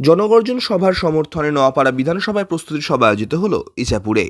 জনগর্জন সভার সমর্থনে নোয়াপাড়া বিধানসভায় প্রস্তুতি সভা আয়োজিত হল ইচাপুরে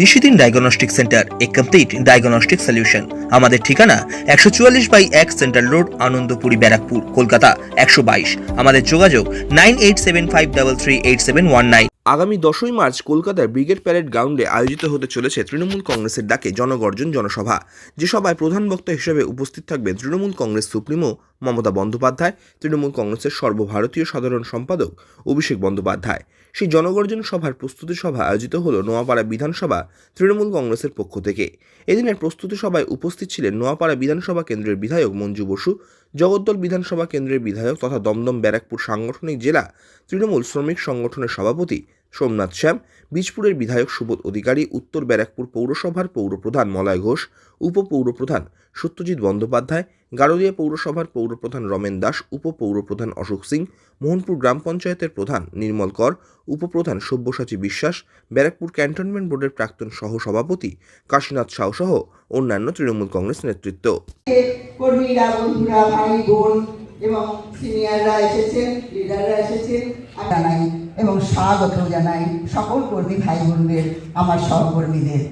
নিশিদিন ডায়াগনস্টিক সেন্টার এ কমপ্লিট ডায়াগনস্টিক সলিউশন। আমাদের ঠিকানা একশো চুয়াল্লিশ বাই এক সেন্ট্রাল রোড আনন্দপুরি ব্যারাকপুর কলকাতা একশো বাইশ। আমাদের যোগাযোগ nine eight seven five double three eight seven one nine. আগামী দশই মার্চ কলকাতার ব্রিগেড প্যারেড গ্রাউন্ডে আয়োজিত হতে চলেছে তৃণমূল কংগ্রেসের ডাকে জনগর্জন জনসভা। যে সভায় প্রধান বক্তা হিসেবে উপস্থিত থাকবেন তৃণমূল কংগ্রেস সুপ্রিমো মমতা বন্দ্যোপাধ্যায়, তৃণমূল কংগ্রেসের সর্বভারতীয় সাধারণ সম্পাদক অভিষেক বন্দ্যোপাধ্যায়। সেই জনগর্জন সভার প্রস্তুতি সভা আয়োজিত হল নোয়াপাড়া বিধানসভা তৃণমূল কংগ্রেসের পক্ষ থেকে। এদিনের প্রস্তুতি সভায় উপস্থিত ছিলেন নোয়াপাড়া বিধানসভা কেন্দ্রের বিধায়ক মঞ্জু বসু, জগদ্দল বিধানসভা কেন্দ্রের বিধায়ক তথা দমদম ব্যারাকপুর সাংগঠনিক জেলা তৃণমূল শ্রমিক সংগঠনের সভাপতি সোমনাথ শ্যাম, বীজপুরের বিধায়ক সুবোধ অধিকারী, উত্তর ব্যারাকপুর পৌরসভার পৌরপ্রধান মলয় ঘোষ, উপপৌরপ্রধান সত্যজিৎ বন্দ্যোপাধ্যায় গারদিয়া পৌরসভার পৌরপ্রধান রমেন দাস, উপপৌরপ্রধান অশোক সিং, মোহনপুর গ্রাম পঞ্চায়েতের প্রধান নির্মল কর, উপপ্রধান সব্যসাচী বিশ্বাস, ব্যারাকপুর ক্যান্টনমেন্ট বোর্ডের প্রাক্তন সহসভাপতি কাশীনাথ সাউ সহ অন্যান্য তৃণমূল কংগ্রেস নেতৃত্ব। এবং সিনিয়ররা এসেছেন লিডাররা এসেছেন জানাই এবং স্বাগত জানাই সকল কর্মী, ভাই বোনদের, আমার সহকর্মীদের।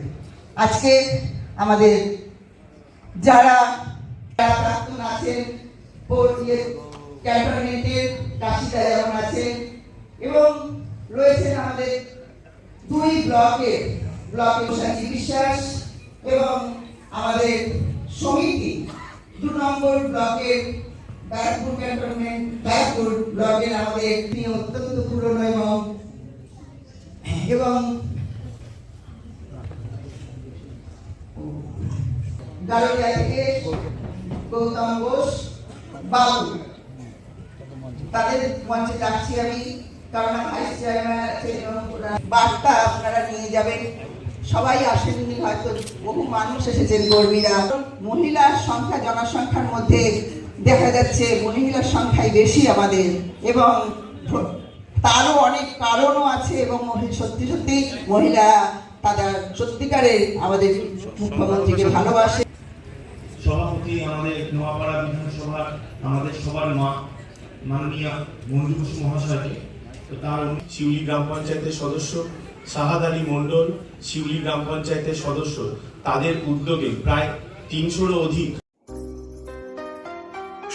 আজকে আমাদের যারা প্রাক্তন আছেন ক্যান্টনমেন্টের কাশিদা যেমন আছেন এবং রয়েছেন আমাদের দুই ব্লকের ব্লকের সাথী বিশ্বাস এবং আমাদের সমিতি, দু নম্বর ব্লকের ব্যারাকপুর ক্যান্টনমেন্ট ব্যারাকপুর ব্লকের আমাদের তিনি অত্যন্ত পুরনো এবং এবং গৌতম ঘোষ, বাবু। তাদের মঞ্চে ডাকছি আমি, কারণ ভাইস চেয়ারম্যান বার্তা আপনারা নিয়ে যাবেন। সবাই আসেননি, হয়তো বহু মানুষ এসেছেন, কর্মীরা। মহিলার সংখ্যা, জনসংখ্যার মধ্যে দেখা যাচ্ছে মহিলার সংখ্যাই বেশি আমাদের এবং তারও অনেক কারণও আছে এবং সত্যি সত্যি মহিলা তারা সত্যিকারের আমাদের মুখ্যমন্ত্রীকে ভালোবাসে। সভাপতি আমাদের নোয়াপাড়া বিধানসভার আমাদের সবার মা মাননীয় মঞ্জু বসু মহাশয়কে। তার শিউলি গ্রাম পঞ্চায়েতের সদস্য শাহাদ আলী মণ্ডল, শিউলি গ্রাম পঞ্চায়েতের সদস্য। তাদের উদ্যোগে প্রায় তিনশোরও অধিক